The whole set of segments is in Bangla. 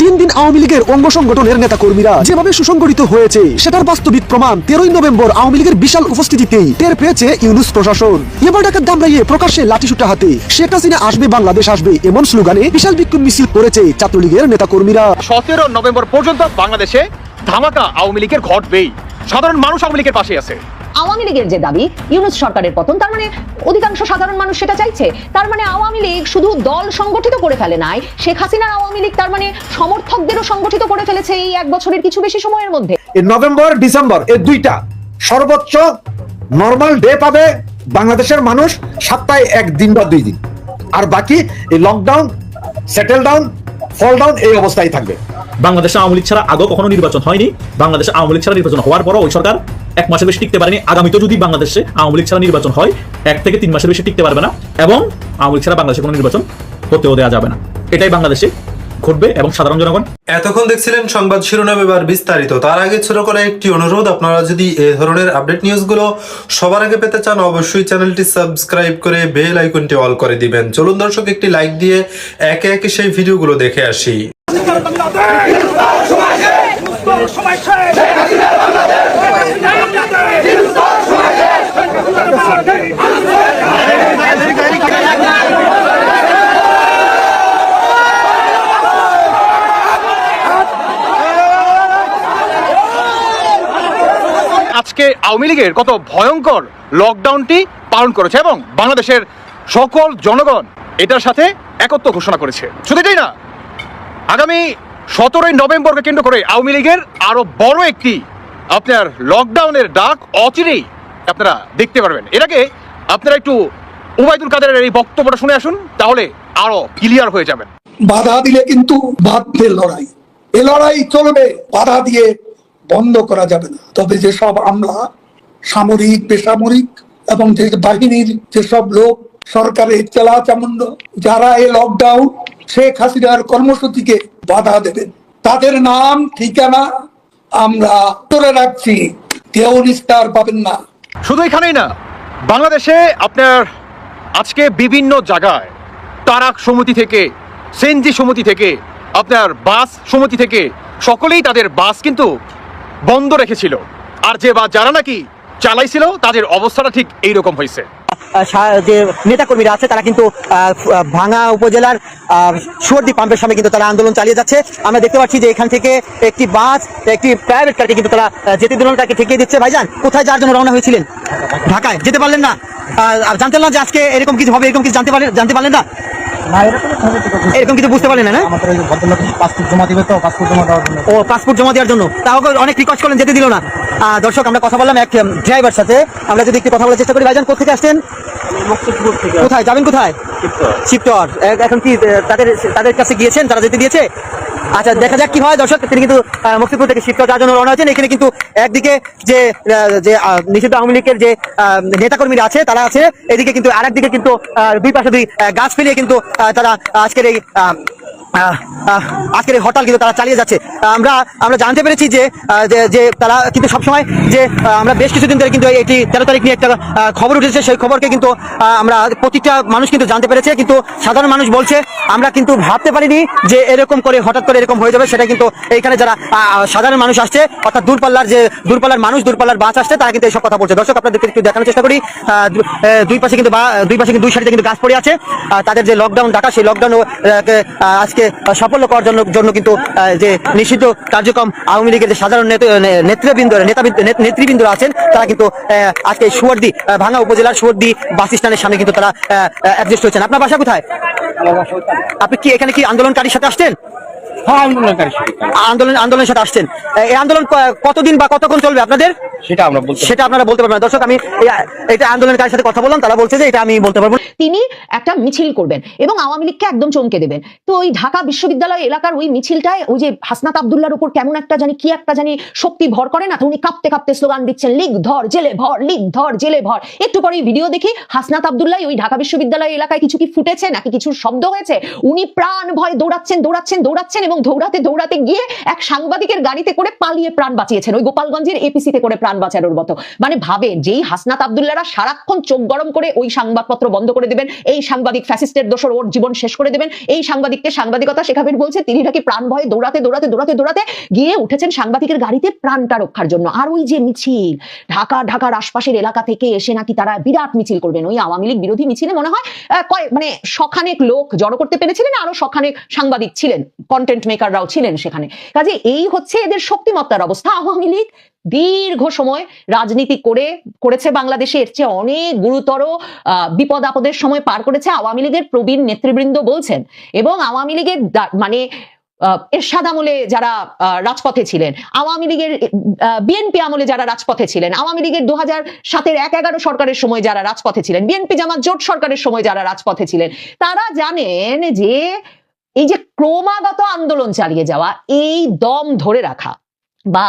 দিন দিন আওয়ামী লীগের অঙ্গ সংগঠনের নেতা কর্মীরা যেভাবে সুসংগঠিত হয়েছে, সেটার বাস্তবিক প্রমাণ তেরোই নভেম্বর আওয়ামী লীগের বিশাল উপস্থিতিতেই টের পেয়েছে ইউনুস প্রশাসন। এবার ডাকাত দামড়াইয়ে প্রকাশ্যে লাঠিসুটা হাতে, শেখ হাসিনা আসবে, বাংলাদেশ আসবে এমন স্লোগানে বিশাল বিক্ষোভ মিছিল করেছে ছাত্রলীগের নেতা কর্মীরা সতেরো নভেম্বর পর্যন্ত বাংলাদেশে ধামাকা আওয়ামী লীগের ঘটবেই। সাধারণ মানুষ আওয়ামী লীগের পাশে আছে। আওয়ামী লীগের যে দাবি ইউনুস সরকারের পতন তার মানে অধিকাংশ সাধারণ মানুষ সেটা চাইছে। তার মানে আওয়ামী লীগ শুধু দল সংগঠিত করে ফেলে নাই শেখ হাসিনার আওয়ামী লীগ তার মানে সমর্থকদেরও সংগঠিত করে ফেলেছে এই এক বছরের কিছু বেশি সময়ের মধ্যে। এই নভেম্বর ডিসেম্বর এই দুইটা সর্বোচ্চ নর্মাল ডে পাবে বাংলাদেশের মানুষ সপ্তাহে এক দিন বা দুই দিন। আর বাকি এই lockdown settle down fall down এই অবস্থায় থাকবে। বাংলাদেশে আওয়ামী লীগ ছাড়া আগেও কখনো নির্বাচন হয়নি। বাংলাদেশে আওয়ামী লীগ ছাড়া নির্বাচন হওয়ার পরও ওই সরকার এক মাসের বেশি টিকতে পারেনি। আগামীতে যদি বাংলাদেশে আওয়ামী লীগ ছাড়া নির্বাচন হয়, এক থেকে তিন মাসের বেশি টিকতে পারবে না। এবং আওয়ামী লীগ ছাড়া বাংলাদেশে কোনো নির্বাচন হতেও দেওয়া যাবে না। এটাই বাংলাদেশে ঘটবে এবং সাধারণ জনগণ? এতক্ষণ দেখছিলেন সংবাদ শিরোনাম এবার বিস্তারিত। তার আগে ছোট করে একটি অনুরোধ আপনারা যদি এ ধরনের আপডেট নিউজগুলো সবার আগে পেতে চান অবশ্যই চ্যানেলটি সাবস্ক্রাইব করে বেল আইকনটি অল করে দিবেন। চলুন দর্শক একটি লাইক দিয়ে একে একে সেই ভিডিওগুলো দেখে আসি হাসিনার বাংলাদেশ মুক্তর সময় শেষ আজকে আওয়ামী লীগের কত ভয়ঙ্কর লকডাউনটি পালন করেছে এবং বাংলাদেশের সকল জনগণ এটার সাথে একত্র ঘোষণা করেছে। শুধু এটাই না, আগামী সতেরোই নভেম্বরকে কেন্দ্র করে আওয়ামী লীগের আরও বড় একটি আপনার লকডাউনের ডাক অচিরেই আপনারা দেখতে পারবেন। এর আগে আপনারা একটু উবাইদুল কাদেরের এই বক্তব্যটা শুনে আসুন, তাহলে আরও ক্লিয়ার হয়ে যাবেন। বাধা দিলে কিন্তু বাধ্যের লড়াই। এ লড়াই চলবে, বাধা দিয়ে বন্ধ করা যাবে না। তবে যেসব আমলা সামরিক, বেসামরিক এবং যে বাহিনীর যেসব লোক সরকারের চেলা চামুন্ড যারা এই লকডাউন শেখ হাসিনার কর্মসূচিকে বাধা দেবেন, তাদের নাম, ঠিকানা আমরা তুলে রাখছি। কেউ নিস্তার পাবেন না। শুধু এখানেই না, বাংলাদেশে আপনার আজকে বিভিন্ন জায়গায় তারাক সমিতি থেকে, সেনজি সমিতি থেকে, আপনার বাস সমিতি থেকে, সকলেই তাদের বাস কিন্তু বন্ধ রেখেছিল। আর যে বা যারা নাকি চালাইছিল তাদের অবস্থাটা ঠিক এইরকম হয়েছে। যে নেতাকর্মীরা আছে তারা কিন্তু ভাঙা উপজেলার আহ, সুয়ার্দি পাম্পের সামনে কিন্তু তারা আন্দোলন চালিয়ে যাচ্ছে। আমরা দেখতে পাচ্ছি যে এখান থেকে একটি বাস একটি প্রাইভেট কারকে কিন্তু তারা যেতে দিল তাকে ঠেকিয়ে দিচ্ছে। ভাইজান কোথায় যাওয়ার জন্য রওনা হয়েছিলেন? ঢাকায়। যেতে পারলেন না। আর জানতেন না যে আজকে এরকম কিছু হবে এরকম কিছু জানতে পারলেন জানতে পারলেন না? এরকম কিছু বুঝতে পারলেন না না? ও পাসপোর্ট জমা দেওয়ার জন্য। তাও অনেক রিকোয়েস্ট করলেন যেতে দিল না। আহ, দর্শক আমরা কথা বললাম এক ড্রাইভার সাথে। আমরা যদি একটু কথা বলার চেষ্টা করি ভাইজান কোথেকে আসছেন? কোথায়? যাবেন কোথায়? শিবটর এখন কি তাদের তাদের কাছে গিয়েছেন? তারা যেতে দিয়েছে? আচ্ছা দেখা যাক কি হয়। দর্শক, তিনি কিন্তু মুক্তিপুর থেকে শিক্ষক যাওয়ার জন্য রওনা হয়েছেন। এখানে কিন্তু একদিকে যে যে নিষিদ্ধ আওয়ামী লীগের যে নেতাকর্মীরা আছে, তারা আছে। এদিকে কিন্তু আরেকদিকে কিন্তু দুই পাশে দুই গাছ ফেলিয়ে কিন্তু তারা আজকের এই আজকের এই হরতাল কিন্তু তারা চালিয়ে যাচ্ছে। আমরা আমরা জানতে পেরেছি যে যে- তারা কিন্তু সবসময় যে আমরা বেশ কিছুদিন ধরে কিন্তু এটি তেরো তারিখ নিয়ে একটা খবর উঠেছে। সেই খবরকে কিন্তু আমরা প্রত্যেকটা মানুষ কিন্তু জানতে পেরেছে। কিন্তু সাধারণ মানুষ বলছে, আমরা কিন্তু ভাবতে পারিনি যে এরকম করে, হঠাৎ করে এরকম হয়ে যাবে। সেটা কিন্তু এইখানে যারা সাধারণ মানুষ আসছে, অর্থাৎ দূরপাল্লার যে, দূরপাল্লার মানুষ, দূরপাল্লার বাস আসছে, তারা কিন্তু এইসব কথা বলছে। দর্শক, আপনাদেরকে একটু দেখানোর চেষ্টা করি। দুই পাশে কিন্তু দুই পাশে কিন্তু দুই সারিতে কিন্তু গাছ পড়ে আছে। তাদের যে লকডাউন ডাকা সেই লকডাউন আজকে সাফল্য করার জন্য জন্য কিন্তু যে নিষিদ্ধ কার্যক্রম আওয়ামী লীগের যে সাধারণ নেতৃবৃন্দ নেতৃবৃন্দ আছেন তারা কিন্তু আজকে সুয়ার্দি ভাঙা উপজেলার সুয়ার্দি বাস স্ট্যান্ডের সামনে কিন্তু তারা অ্যাডজাস্ট হয়েছেন। আপনার বাসা কোথায়? আপনি কি এখানে কি আন্দোলনকারীর সাথে আসছেন? আন্দোলন আন্দোলনের সাথে আসছেন। এই আন্দোলন কতদিন বা কতক্ষণ চলবে আপনাদের? সেটা আমরা সেটা আপনারা বলতে পারবেন দর্শক আমি এটা আন্দোলনকারীর সাথে কথা বললাম। তারা বলছে যে এটা আমি বলতে পারব তিনি একটা মিছিল করবেন এবং আওয়ামী লীগকে একদম চমকে দেবেন। তো ওই ঢাকা বিশ্ববিদ্যালয় এলাকার ওই মিছিলটায় ওই যে হাসনাত আবদুল্লার উপর কেমন একটা জানি কি একটা জানি শক্তি ভর করে না তো উনি কাঁপতে কাঁপতে স্লোগান দিচ্ছেন লিগ ধর জেলে ভর লিগ ধর জেলে ভর। একটু পরে ভিডিও দেখি হাসনাত আবদুল্লাহ ওই ঢাকা বিশ্ববিদ্যালয় এলাকায় কিছু কি ফুটেছে নাকি কিছু শব্দ হয়েছে? উনি প্রাণ ভয় দৌড়াচ্ছেন দৌড়াচ্ছেন দৌড়াচ্ছেন এবং দৌড়াতে দৌড়াতে গিয়ে এক সাংবাদিকের গাড়িতে করে পালিয়ে প্রাণ বাঁচিয়েছেন। ওই গোপালগঞ্জের এপিসিতে করে প্রাণ বাঁচানোর মতো। মানে ভাবে যেই হাসনাত আবদুল্লারা সারাক্ষণ চোখ গরম করে ওই সংবাদপত্র বন্ধ করে দেবেন, এই সাংবাদিক ফ্যাসিস্টের দোষর ওর জীবন শেষ করে দেবেন, এই সাংবাদিককে সাংবাদিকতা শেখাবেন বলছে, তিনি নাকি প্রাণ ভয়ে দৌড়াতে দৌড়াতে দৌড়াতে দৌড়াতে গিয়ে উঠেছেন সাংবাদিকের গাড়িতে প্রাণটা রক্ষার জন্য। আর ওই যে মিছিল, ঢাকা, ঢাকার আশপাশের এলাকা থেকে এসে নাকি তারা বিরাট মিছিল করবেন। ওই আওয়ামী লীগ বিরোধী মিছিলে মনে হয় কয়- মানে শখানেক লোক জড়ো করতে পেরেছিলেন, আরও শখানেক সাংবাদিক ছিলেন কন্টেন্ট মেকাররাও ছিলেন সেখানে। কাজে এই হচ্ছে এদের শক্তিমত্তার অবস্থা। আওয়ামী লীগ দীর্ঘ সময় রাজনীতি করে, করেছে বাংলাদেশে এর চেয়ে অনেক গুরুতর বিপদ আপদের সময় পার করেছে আওয়ামী লীগের প্রবীণ নেতৃবৃন্দ বলছেন। এবং আওয়ামী লীগের মানে এরশাদ আমলে যারা রাজপথে ছিলেন, আওয়ামী লীগের বিএনপি আমলে যারা রাজপথে ছিলেন, আওয়ামী লীগের দু হাজার সাতের এক এগারো সরকারের সময় যারা রাজপথে ছিলেন, বিএনপি জামাত জোট সরকারের সময় যারা রাজপথে ছিলেন, তারা জানেন যে এই যে ক্রমাগত আন্দোলন চালিয়ে যাওয়া, এই দম ধরে রাখা বা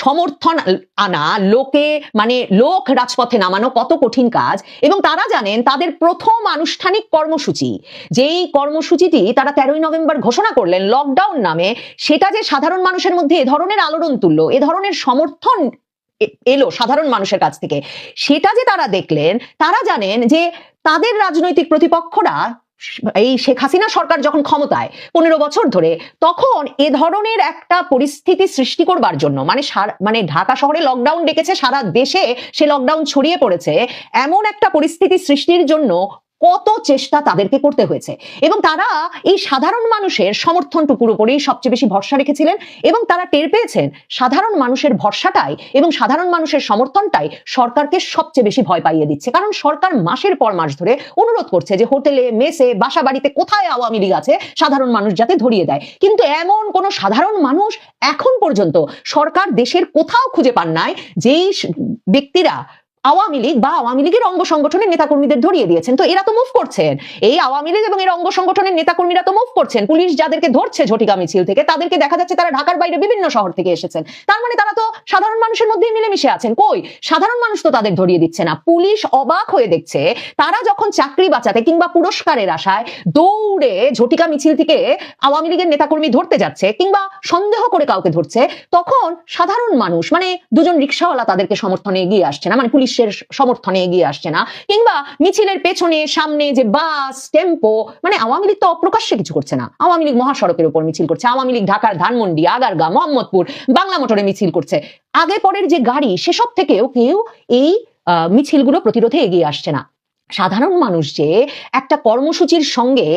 সমর্থন আনা, লোকে মানে লোক রাজপথে নামানো কত কঠিন কাজ এবং তারা জানেন তাদের প্রথম আনুষ্ঠানিক কর্মসূচি, যেই কর্মসূচিটি তারা তেরোই নভেম্বর ঘোষণা করলেন লকডাউন নামে, সেটা যে সাধারণ মানুষের মধ্যে এ ধরনের আলোড়ন তুললো, এ ধরনের সমর্থন এলো সাধারণ মানুষের কাছ থেকে, সেটা যে তারা দেখলেন, তারা জানেন যে তাদের রাজনৈতিক প্রতিপক্ষরা এই শেখ হাসিনা সরকার যখন ক্ষমতায় পনেরো বছর ধরে, তখন এ ধরনের একটা পরিস্থিতি সৃষ্টি করবার জন্য মানে মানে ঢাকা শহরে লকডাউন ডেকেছে, সারা দেশে সে লকডাউন ছড়িয়ে পড়েছে, এমন একটা পরিস্থিতি সৃষ্টির জন্য কত চেষ্টা তাদেরকে করতে হয়েছে। এবং তারা এই সাধারণ মানুষের সমর্থনটুকুর উপরেই সবচেয়ে বেশি ভরসা রেখেছিলেন এবং তারা টের পেয়েছেন সাধারণ মানুষের ভরসাটাই এবং সাধারণ মানুষের সমর্থনটাই সরকারকে সবচেয়ে বেশি ভয় পাইয়ে দিচ্ছে। কারণ সরকার মাসের পর মাস ধরে অনুরোধ করছে যে হোটেলে, মেসে বাসা বাড়িতে কোথায় আওয়ামী লীগ আছে সাধারণ মানুষ যাতে ধরিয়ে দেয়। কিন্তু এমন কোন সাধারণ মানুষ এখন পর্যন্ত সরকার দেশের কোথাও খুঁজে পান নাই যেই ব্যক্তিরা আওয়ামী লীগ বা আওয়ামী লীগের অঙ্গ সংগঠনের নেতাকর্মীদের ধরিয়ে দিয়েছেন। তো এরা তো মুভ করছেন। এই আওয়ামী লীগ এবং এর অঙ্গ সংগঠনের নেতাকর্মীরা তো মুভ করছেন। পুলিশ যাদেরকে ধরছে ঝটিকা মিছিল থেকে, তাদেরকে দেখা যাচ্ছে তারা ঢাকার বাইরে বিভিন্ন শহর থেকে এসেছেন। তার মানে তারা তো সাধারণ মানুষের মধ্যেই মিলেমিশে আছেন। কই? সাধারণ মানুষ তো তাদের ধরিয়ে দিচ্ছে না। পুলিশ অবাক হয়ে দেখছে, তারা যখন চাকরি বাঁচাতে কিংবা পুরস্কারের আশায় দৌড়ে ঝটিকা মিছিল থেকে আওয়ামী লীগের নেতাকর্মী ধরতে যাচ্ছে কিংবা সন্দেহ করে কাউকে ধরছে, তখন সাধারণ মানুষ মানে দুজন রিক্সাওয়ালা তাদেরকে সমর্থনে এগিয়ে আসছে না? মানে পুলিশের সমর্থনে এগিয়ে আসছে না। কিংবা মিছিলের পেছনে, সামনে যে বাস, টেম্পো মানে আওয়ামী লীগ তো অপ্রকাশ্যে কিছু করছে না। আওয়ামী লীগ মহাসড়কের উপর মিছিল করছে। আওয়ামী লীগ ঢাকার ধানমন্ডি, আগারগা, মোহাম্মদপুর, বাংলা মোটরে মিছিল করছে। আগে পরের যে গাড়ি, সেসব থেকেও কেউ এই মিছিলগুলো প্রতিরোধে এগিয়ে আসছে না। সাধারণ মানুষ যে একটা কর্মসূচির সঙ্গে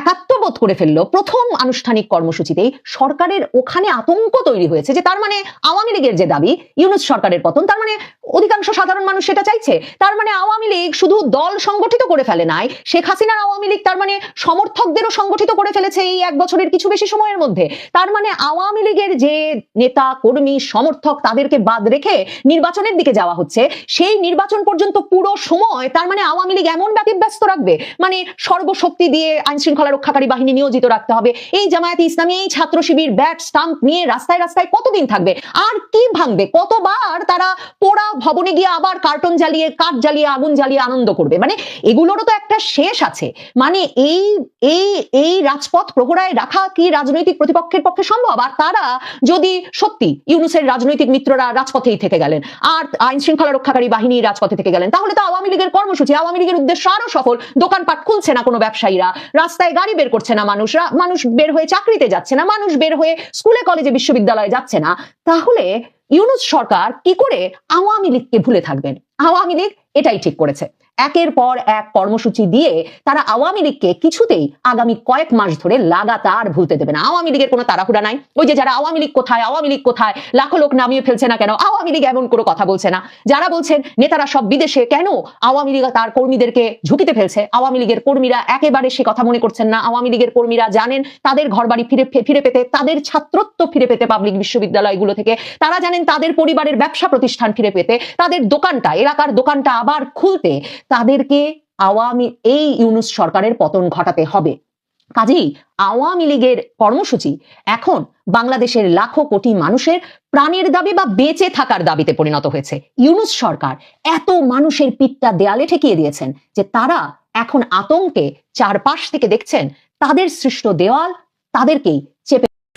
একাত্মবোধ করে ফেলল, প্রথম আনুষ্ঠানিক কর্মসূচিতেই সরকারের ওখানে আতঙ্ক তৈরি হয়েছে যে তার মানে আওয়ামী লীগের যে দাবি, ইউনুস সরকারের পতন, তার মানে অধিকাংশ সাধারণ মানুষ সেটা চাইছে। তার মানে আওয়ামী লীগ শুধু দল সংগঠিত করে ফেলে নাই, শেখ হাসিনার আওয়ামী লীগ তার মানে সমর্থকদেরও সংগঠিত করে ফেলেছে এই এক বছরের কিছু বেশি সময়ের মধ্যে। তার মানে আওয়ামী লীগের যে নেতা, কর্মী, সমর্থক তাদেরকে বাদ রেখে নির্বাচনের দিকে যাওয়া হচ্ছে, সেই নির্বাচন পর্যন্ত পুরো সময় তার মানে আওয়ামী লীগ এমন ব্যতিব্যস্ত রাখবে? মানে সর্বশক্তি দিয়ে আইন শৃঙ্খলা রক্ষাকারী বাহিনী নিয়োজিত রাখতে হবে। এই জামায়াতে ইসলামী, এই ছাত্র শিবির, ব্যাট, স্টাম্প নিয়ে রাস্তায় রাস্তায় কতদিন থাকবে? আর কি ভাঙবে? কতবার তারা পোড়া ভবনে গিয়ে আবার কার্টন জ্বালিয়ে, কাঠ জ্বালিয়ে, আগুন জ্বালিয়ে আনন্দ করবে? মানে এগুলোরও তো একটা শেষ আছে। মানে এই এই এই রাজপথ প্রহরায় রাখা কি রাজনৈতিক প্রতিপক্ষের পক্ষে সম্ভব? আর তারা যদি সত্যি ইউনুসের রাজনৈতিক মিত্ররা রাজপথেই থেকে গেলেন, আর আইন শৃঙ্খলা রক্ষাকারী বাহিনী রাজপথে থেকে গেলেন, তাহলে তো আওয়ামী লীগের কর্মসূচি, আওয়ামী লীগের উদ্দেশ্য আরও সফল। দোকানপাট খুলছে না কোনো ব্যবসায়ীরা। রাস্তায় গাড়ি বের করছে না মানুষরা। মানুষ বের হয়ে চাকরিতে যাচ্ছে না। মানুষ বের হয়ে স্কুলে, কলেজে, বিশ্ববিদ্যালয়ে যাচ্ছে না। তাহলে ইউনুস সরকার কি করে আওয়ামী লীগকে ভুলে থাকবেন? আওয়ামী লীগ এটাই ঠিক করেছে। একের পর এক কর্মসূচি দিয়ে তারা আওয়ামী লীগকে কিছুতেই আগামী কয়েক মাস ধরে লাগাতার ভুলতে দেবে না। আওয়ামী লীগের কোনো তাড়াহুড়া নাই। ওই যে যারা আওয়ামী লীগ কোথায়, আওয়ামী লীগ কোথায়, লাখো লোক নামিয়ে ফেলছে না কেন? আওয়ামী লীগ এমন কোনো কথা বলছে না। যারা বলছেন নেতারা সব বিদেশে, কেন আওয়ামী লীগ তার কর্মীদেরকে ঝুঁকিতে ফেলছে? আওয়ামী লীগের কর্মীরা একেবারে সে কথা মনে করছেন না। আওয়ামী লীগের কর্মীরা জানেন তাদের ঘরবাড়ি ফিরে ফিরে পেতে, তাদের ছাত্রত্ব ফিরে পেতে পাবলিক বিশ্ববিদ্যালয়গুলো থেকে। তারা জানেন তাদের পরিবারের ব্যবসা প্রতিষ্ঠান ফিরে পেতে, তাদের দোকানটা এলাকার দোকানটা আবার খুলতে তাদেরকে আওয়ামী, এই ইউনুস সরকারের পতন ঘটাতে হবে। কাজেই আওয়ামী লীগের কর্মসূচি এখন বাংলাদেশের লাখো কোটি মানুষের প্রাণের দাবি বা বেঁচে থাকার দাবিতে পরিণত হয়েছে। ইউনুস সরকার এত মানুষের পিঠটা দেয়ালে ঠেকিয়ে দিয়েছেন যে তারা এখন আতঙ্কে চারপাশ থেকে দেখছেন তাদের সৃষ্ট দেওয়াল তাদেরকেই চেপে